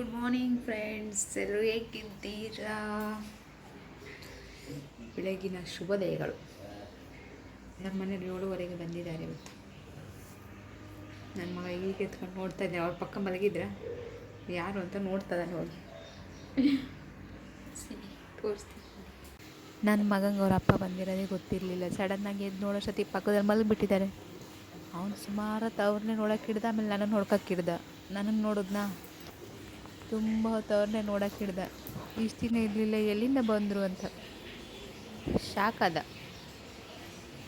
Good morning friends ಎಲ್ಲರೂ ಹೇಗಿದ್ದೀರಾ? ಬೆಳಗಿನ ಶುಭೋದಯಗಳು ನಮ್ಮ ಮನೇಲಿ ಏಳುವರೆಗೆ ಬಂದಿದ್ದಾರೆ ಇವತ್ತು. ನನ್ನ ಮಗ ಈಗ ಎತ್ಕೊಂಡು ನೋಡ್ತಾ ಇದ್ದೆ. ಅವ್ರ ಪಕ್ಕ ಮಲಗಿದ್ರೆ? ಯಾರು ಅಂತ ನೋಡ್ತಾ ಇದ್ದಾನೆ ಹೋಗಿ. ತೋರಿಸ್ತೀನಿ. ನನ್ನ ಮಗಂಗೆ ಅವ್ರ ಅಪ್ಪ ಬಂದಿರೋದೇ ಗೊತ್ತಿರಲಿಲ್ಲ. ಸಡನ್ನಾಗಿ ಎದ್ದು ನೋಡೋಷ್ಟೊತ್ತಿ ಪಕ್ಕದಲ್ಲಿ ಮಲಗಿಬಿಟ್ಟಿದ್ದಾರೆ. ಅವ್ನು ಸುಮಾರು ಅವ್ರನ್ನೇ ನೋಡೋಕೆ ಹಿಡ್ದ ಆಮೇಲೆ ನನ್ನನ್ನು ನೋಡ್ಕೊಕ್ಕೆ ಹಿಡ್ದ. ನನಗೆ ನೋಡಿದ್ನಾ? ತುಂಬ ಹೊತ್ತು ನೋಡೋಕೆ ಹಿಡ್ದ. ಇಷ್ಟು ದಿನ ಇರಲಿಲ್ಲ, ಎಲ್ಲಿಂದ ಬಂದರು ಅಂತ. ಶಾಕ್ ಅದ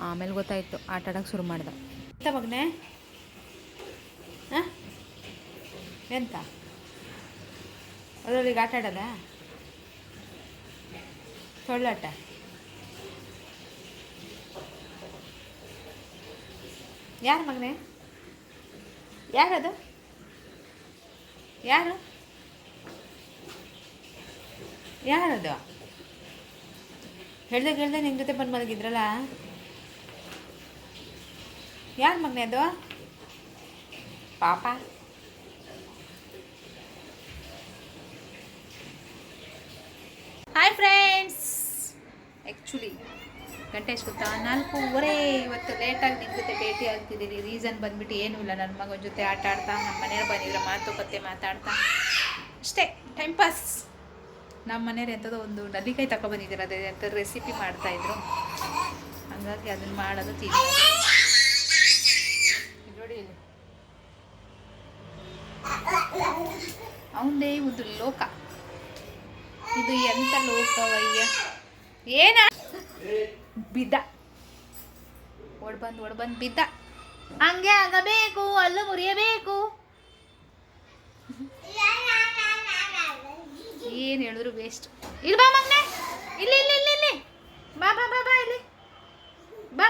ಆಮೇಲೆ ಗೊತ್ತಾಯಿತು, ಆಟ ಆಡೋಕೆ ಶುರು ಮಾಡ್ದ. ಎಂತ ಮಗನೇ? ಹಾಂ? ಎಂತ? ಅದರಲ್ಲಿ ಆಟ ಆಡೋದ? ಸೊಳ್ಳಾಟ ಯಾರು ಮಗನೇ? ಯಾರದು? ಯಾರು? ಯಾರದು? ಹೇಳ್ದೆ ಹೇಳ್ದೆ ನಿಮ್ಮ ಜೊತೆ ಬಂದು ಮಲಗಿದ್ರಲ್ಲ? ಯಾರ ಮಗನೇ ಅದು? ಪಾಪ. ಹಾಯ್ ಫ್ರೆಂಡ್ಸ್ ಆ್ಯಕ್ಚುಲಿ ಗಂಟೆ ಎಷ್ಟು ಗೊತ್ತಾ? ನಾಲ್ಕೂವರೆ ಇವತ್ತು ಲೇಟಾಗಿ ನಿಮ್ಮ ಜೊತೆ ಭೇಟಿ ಆಗ್ತಿದ್ದೀನಿ. ರೀಸನ್ ಬಂದ್ಬಿಟ್ಟು ಏನೂ ಇಲ್ಲ. ನನ್ನ ಮಗನ ಜೊತೆ ಆಟ ಆಡ್ತಾ ನಮ್ಮ ಮನೆಯವ್ರು ಬಂದಿದ್ರೆ ಮಾತುಕತೆ ಮಾತಾಡ್ತಾ. ಅಷ್ಟೇ ಟೈಮ್ ಪಾಸ್ ನಮ್ಮ ಮನೆಯವ್ರು ಎಂಥದೋ ಒಂದು ನಲ್ಲಿಕಾಯಿ ತಗೊಂಡ್ಬಂದಿದ್ದೀರ ಅದೇ ಎಂಥ ರೆಸಿಪಿ ಮಾಡ್ತಾಯಿದ್ರು ಹಂಗಾಗಿ ಅದನ್ನು ಮಾಡೋದು ತಿಂದು. ನೋಡಿ ಅವನದೇ ಒಂದು ಲೋಕ. ಇದು ಎಂಥ ಲೋಕವಯ್ಯ ಏನ? ಬಿದ್ದ. ಓಡ್ಬಂದು ಓಡ್ಬಂದು ಬಿದ್ದ. ಹಂಗೆ ಆಗಬೇಕು, ಅಲ್ಲೂ ಮುರಿಯಬೇಕು. ಏನು ಹೇಳಿದ್ರು ವೇಸ್ಟ್ ಇಲ್ಲಿ ಬಾ ಮಗನೆ. ಇಲ್ಲಿ ಇಲ್ಲಿ ಇಲ್ಲಿ ಇಲ್ಲಿ. ಬಾ ಬಾ ಬಾ ಬಾ ಇಲ್ಲಿ. ಬಾ.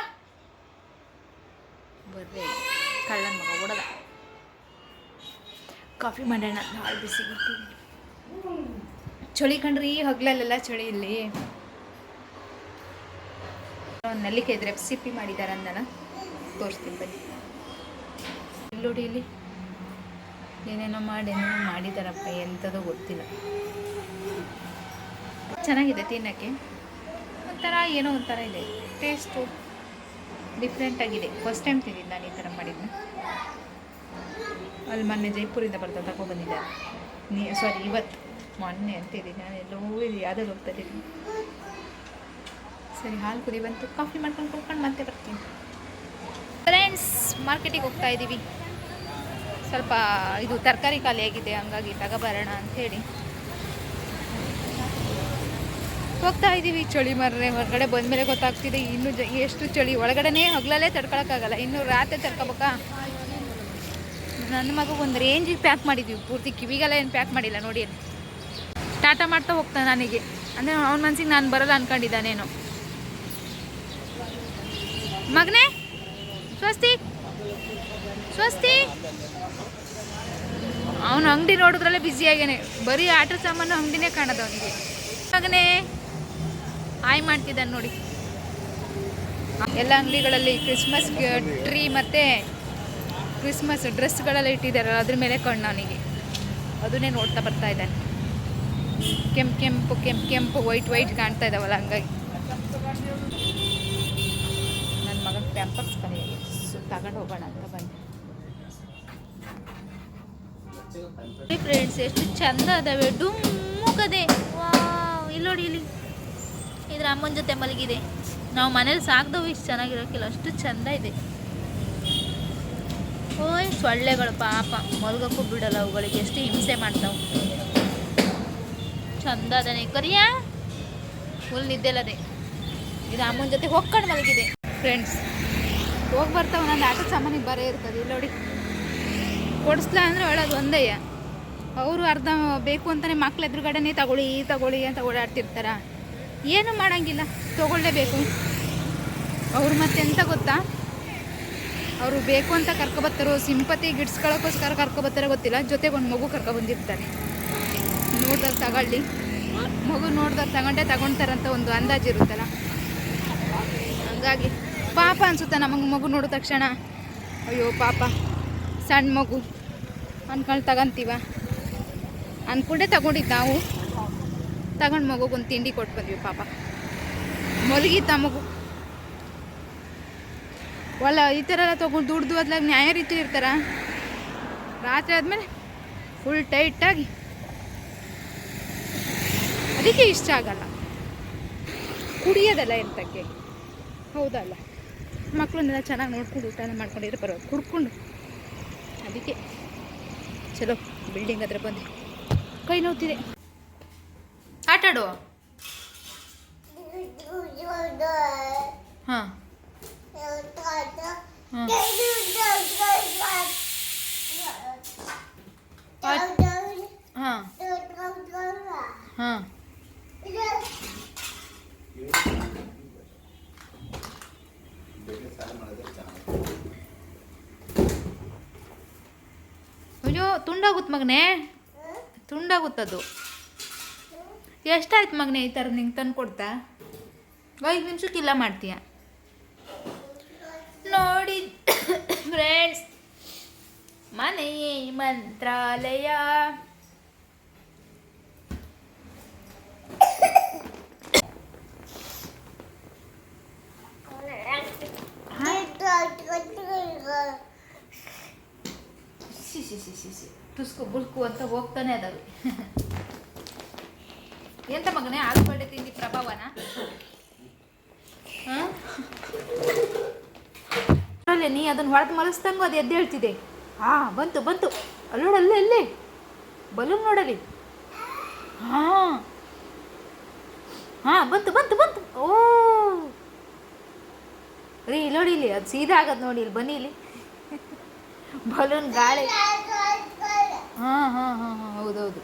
ಬರ್ರಿ. ಕಳ್ಳನ ಮಗ ಓಡದ. ಕಾಫಿ ಮಾಡೋಣ. ಭಾಳ ಬಿಸಿ ಚಳಿ ಕಂಡ್ರಿ ಹಗ್ಲಲ್ಲೆಲ್ಲ ಚಳಿ ಇಲ್ಲಿ. ನಲ್ಲಿಕೆ ನೆಲ್ಲಿಕಾಯಿ ರೆಸಿಪಿ ಮಾಡಿದ್ದಾರೆ ಅಂದನ ತೋರಿಸ್ತೀನಿ ಬನ್ನಿ. ಇಲ್ಲಿ ನೋಡಿ ಇಲ್ಲಿ. ಏನೇನೋ ಮಾಡಿ, ಏನೇನೋ ಮಾಡಿದಾರಪ್ಪ, ಎಂಥದೋ ಗೊತ್ತಿಲ್ಲ. ಚೆನ್ನಾಗಿದೆ ತಿನ್ನೋಕ್ಕೆ? ಒಂಥರ ಏನೋ ಒಂಥರ ಇದೆ. ಟೇಸ್ಟು ಡಿಫ್ರೆಂಟಾಗಿದೆ ಫಸ್ಟ್ ಟೈಮ್ ತಿಂದಿದ್ದು ನಾನು ಈ ಥರ ಮಾಡಿದ್ನ ಅಲ್ಲಿ ಮೊನ್ನೆ ಜೈಪುರಿಂದ ಬರ್ತಾ ತಗೊಬಂದಿದ್ದಾರೆ ನೀ ಸಾರಿ ಇವತ್ತು. ಮೊನ್ನೆ ಅಂತಿದ್ದೀನಿ. ನಾನು ಎಲ್ಲೋ ಇದು ಯಾವುದೋ ಹೋಗ್ತಾ ಇದ್ದೀನಿ. ಸರಿ, ಹಾಲು ಕುದಿ ಬಂತು. ಕಾಫಿ ಮಾಡ್ಕೊಂಡು ಕುಡ್ಕೊಂಡು ಮತ್ತೆ ಬರ್ತೀನಿ. ಫ್ರೆಂಡ್ಸ್ ಮಾರ್ಕೆಟಿಗೆ ಹೋಗ್ತಾ ಇದ್ದೀವಿ ಸ್ವಲ್ಪ ಇದು ತರಕಾರಿ ಖಾಲಿಯಾಗಿದೆ ಹಂಗಾಗಿ ತಗೋಬರೋಣ ಅಂಥೇಳಿ ಹೋಗ್ತಾ ಇದ್ದೀವಿ ಚಳಿ ಮರ್ರೆ, ಹೊರಗಡೆ ಬಂದ ಮೇಲೆ ಗೊತ್ತಾಗ್ತಿದೆ ಇನ್ನು ಎಷ್ಟು ಚಳಿ. ಒಳಗಡೆನೇ ಹಗಲಲ್ಲೇ ತಡ್ಕೊಳಕ್ಕಾಗಲ್ಲ, ಇನ್ನು ರಾತ್ರಿ ತಡ್ಕೋಬೇಕಾ? ನನ್ನ ಮಗು ಒಂದು ರೇಂಜಿಗೆ ಪ್ಯಾಕ್ ಮಾಡಿದ್ವಿ, ಪೂರ್ತಿ ಕಿವಿಗೆಲ್ಲ ಏನು ಪ್ಯಾಕ್ ಮಾಡಿಲ್ಲ ನೋಡಿ ಟಾಟಾ ಮಾಡ್ತಾ ಹೋಗ್ತಾನೆ ನನಗೆ. ಅಂದರೆ ಅವನ ಮನ್ಸಿಗೆ ನಾನು ಬರಲ್ಲ ಅನ್ಕೊಂಡಿದ್ದಾನೇನೋ. ಮಗನೇ, ಸ್ವಸ್ತಿ? ಸ್ವಸ್ತಿ? ಅವನು ಅಂಗಡಿ ನೋಡಿದ್ರಲ್ಲೇ ಬ್ಯುಸಿ ಆಗ್ಯಾನೆ ಬರೀ ಆಟ ಸಾಮಾನು ಅಂಗಡಿನೇ ಕಾಣೋದು ಅವನಿಗೆ. ಮಗನೇ ಆಯ್ ಮಾಡ್ತಿದ್ದಾನೆ ನೋಡಿ. ಎಲ್ಲ ಅಂಗಡಿಗಳಲ್ಲಿ ಕ್ರಿಸ್ಮಸ್ ಟ್ರೀ ಮತ್ತು ಕ್ರಿಸ್ಮಸ್ ಡ್ರೆಸ್ಗಳೆಲ್ಲ ಇಟ್ಟಿದ್ದಾರಲ್ಲ ಅದ್ರ ಮೇಲೆ ಕಣ್ಣು ಅವನಿಗೆ. ಅದನ್ನೇ ನೋಡ್ತಾ ಬರ್ತಾ ಇದ್ದಾನೆ. ಕೆಂಪು ಕೆಂಪು ಕೆಂಪು ಕೆಂಪು ವೈಟ್ ವೈಟ್ ಕಾಣ್ತಾ ಇದ್ದಾವಲ್ಲ ಹಂಗಾಗಿ. ನನ್ನ ಮಗನ ಪ್ಯಾಂಪರ್ಸ್ ಸು ತಗೊಂಡು ಹೋಗೋಣ ಫ್ರೆಂಡ್ಸ್ ಎಷ್ಟು ಚಂದ ಅದಾವೆ. ಡುಮ್ಮುಕದೆ ವಾವ್, ಇಲ್ಲಿ ನೋಡಿ ಇಲ್ಲಿ. ಇದ್ರ ಅಮ್ಮನ ಜೊತೆ ಮಲಗಿದೆ. ನಾವು ಮನೇಲಿ ಸಾಕ್ದವು ಇಷ್ಟು ಚೆನ್ನಾಗಿರೋಕ್ಕಿಲ್ಲ ಅಷ್ಟು ಚಂದ ಇದೆ. ಓಯ್, ಸೊಳ್ಳೆಗಳು ಪಾಪ. ಮಲ್ಗಕ್ಕೂ ಬಿಡಲ್ಲ ಅವುಗಳಿಗೆ. ಎಷ್ಟು ಹಿಂಸೆ ಮಾಡ್ತಾವೆ. ಚಂದ ಅದನೆ. ಕರಿಯಾ? ಫುಲ್ ನಿದ್ದೆಲ್ಲದೆ ಇದು ಅಮ್ಮನ ಜೊತೆ ಹೋಗ್ಕೊಂಡು ಮಲಗಿದೆ. ಫ್ರೆಂಡ್ಸ್ ಹೋಗಿ ಬರ್ತಾವ. ನನ್ನ ಆಟದ ಸಾಮಾನಿಗೆ ಬರೇ ಇರ್ತದೆ. ಇಲ್ಲಿ ನೋಡಿ. ಕೊಡಿಸ್ಲ ಅಂದರೆ ಹೇಳೋದು ಒಂದಯ್ಯ ಅವರು ಅರ್ಧ ಬೇಕು ಅಂತಲೇ ಮಕ್ಳು ಎದುರುಗಡೆನೇ ತಗೊಳ್ಳಿ ತಗೊಳ್ಳಿ ಅಂತ ಓಡಾಡ್ತಿರ್ತಾರ. ಏನು ಮಾಡೋಂಗಿಲ್ಲ, ತೊಗೊಳ್ಳೇಬೇಕು. ಅವ್ರು ಮತ್ತೆ ಎಂತ ಗೊತ್ತಾ? ಅವರು ಬೇಕು ಅಂತ ಕರ್ಕೊಬತ್ತಾರೋ ಸಿಂಪತಿ ಗಿಡ್ಸ್ಕೊಳ್ಳೋಕ್ಕೋಸ್ಕರ ಕರ್ಕೊಬತ್ತಾರೋ ಗೊತ್ತಿಲ್ಲ ಜೊತೆಗೆ ಒಂದು ಮಗು ಕರ್ಕೊಬಂದಿರ್ತಾರೆ ನೋಡ್ದಾಗ ತಗೊಳ್ಳಿ. ಮಗು ನೋಡ್ದಾಗ ತಗೊಂಡೇ ತಗೊಳ್ತಾರಂತ ಒಂದು ಅಂದಾಜು ಇರುತ್ತಲ್ಲ? ಹಂಗಾಗಿ ಪಾಪ ಅನ್ಸುತ್ತೆ ನಮಗೆ ಮಗು ನೋಡಿದ ತಕ್ಷಣ? ಅಯ್ಯೋ ಪಾಪ, ಸಣ್ಣ ಮಗು. ಅನ್ಕೊಂಡು ತಗೊಂತೀವ? ಅಂದ್ಕೊಂಡೆ ತಗೊಂಡಿದ್ದು ನಾವು. ತಗೊಂಡು ಮಗುಗೊಂದು ತಿಂಡಿ ಕೊಟ್ಟು ಬಂದ್ವಿ ಪಾಪ. ಮಲಗಿತ್ತ ಮಗು. ಒಲ್ಲ ಈ ಥರ ಎಲ್ಲ ತೊಗೊಂಡು ದುಡ್ದು ಅದ್ಲಾಗ ನ್ಯಾಯ ರೀತಿ ಇರ್ತಾರ. ರಾತ್ರಿ ಆದಮೇಲೆ ಫುಲ್ ಟೈಟಾಗಿ ಅದಕ್ಕೆ ಇಷ್ಟ ಆಗಲ್ಲ. ಕುಡಿಯೋದಲ್ಲ ಎಂತಕ್ಕೆ? ಹೌದಲ್ಲ. ಮಕ್ಕಳನ್ನೆಲ್ಲ ಚೆನ್ನಾಗಿ ನೋಡ್ಕೊಂಡು ಊಟ ಮಾಡ್ಕೊಂಡಿದ್ರೆ ಪರವಾಗಿಲ್ಲ. ಕುಡ್ಕೊಂಡು. ಅದಕ್ಕೆ. ಚಲೋ ಬಿಲ್ಡಿಂಗ್ ಹತ್ರ ಬಂದೆ. ಕೈ ನೋವ್ತಿದೆ. ಆಟಾಡು ಹಾಂ. ಹಾಂ. ಹಾಂ. ಹಾಂ. ತುಂಡಾಗುತ್ತೆ ಮಗನೇ? ತುಂಡಾಗುತ್ತದು. ಎಷ್ಟಾಯ್ತು ಮಗನೇ ಈ ಥರ ನಿಂಗೆ ತಂದು ಕೊಡ್ತಾ? ಐದು ನಿಮಿಷಕ್ಕಿಲ್ಲ ಮಾಡ್ತೀಯ? ನೋಡಿ ಫ್ರೆಂಡ್ಸ್ ಮನೆಯೇ ಮಂತ್ರಾಲಯ. ಸಿ ಸಿ ಸಿ. ಬುಲ್ಕು ಅಂತ ಹೋಗ್ತಾನೆ ಅದಾವೆ. ಎಂತ ಮಗನೇ, ಆಲೂಗಡ್ಡೆ ತಿಂದಿ ಪ್ರಭಾವನ? ಅಲ್ಲೇ ನೀ ಅದನ್ನ ಹೊಡೆದು ಮಲಸ್ದಂಗು ಅದು ಎದ್ದೇಳ್ತಿದೆ ಹಾ ಬಂತು ಬಂತು. ಅಲ್ಲಿ ನೋಡು ಅಲ್ಲೇ ಅಲ್ಲೇ. ಬಲೂನ್ ನೋಡಲಿ ಹಾ. ಹಾ, ಬಂತು ಬಂತು ಬಂತು. ಓ. ರೀ ಇಲ್ಲಿ ನೋಡಿ ಇಲ್ಲಿ, ಅದು ಸೀದಾ ಆಗದು ನೋಡಿ ಇಲ್ಲಿ, ಬನ್ನಿ ಇಲ್ಲಿ. ಬಲೂನ್ ಗಾಳಿ. ಹಾಂ ಹಾಂ ಹಾಂ ಹಾಂ, ಹೌದೌದು.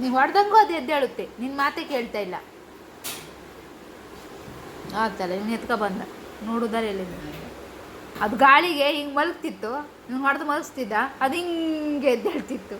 ನೀವು ಹೊಡೆದಂಗೂ ಅದು ಎದ್ದೇಳುತ್ತೆ ನಿನ್ನ ಮಾತೇ ಕೇಳ್ತಾ ಇಲ್ಲ. ಆಗ್ತಲ್ಲ, ಇವ್ನು ಎತ್ಕೊ ಬಂದ. ನೋಡುದಾರೆ ಎಲ್ಲಿ ಅದು ಗಾಳಿಗೆ ಹಿಂಗೆ ಮಲಗ್ತಿತ್ತು, ಇವ್ನು ಹೊಡೆದು ಮಲಗಿಸ್ತಿದ್ದ, ಅದು ಹಿಂಗೆ ಎದ್ದೇಳ್ತಿತ್ತು.